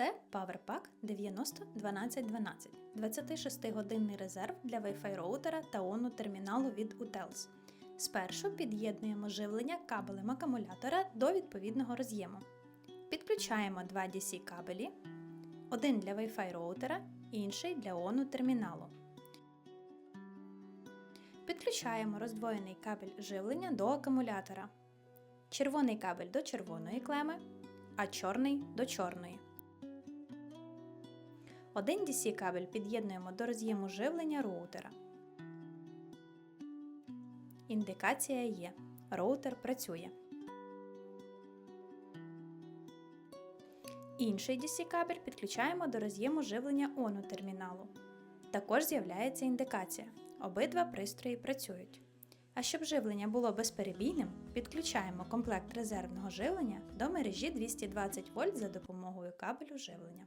Це PowerPack 901212 26-годинний резерв для Wi-Fi роутера та ONU терміналу від UTELS. Спершу під'єднуємо живлення кабелем акумулятора до відповідного роз'єму. Підключаємо два DC кабелі, один для Wi-Fi роутера, інший для ONU терміналу. Підключаємо роздвоєний кабель живлення до акумулятора. Червоний кабель до червоної клеми, а чорний до чорної. Один DC кабель під'єднуємо до роз'єму живлення роутера. Індикація є. Роутер працює. Інший DC кабель підключаємо до роз'єму живлення ONU терміналу. Також з'являється індикація. Обидва пристрої працюють. А щоб живлення було безперебійним, підключаємо комплект резервного живлення до мережі 220 вольт за допомогою кабелю живлення.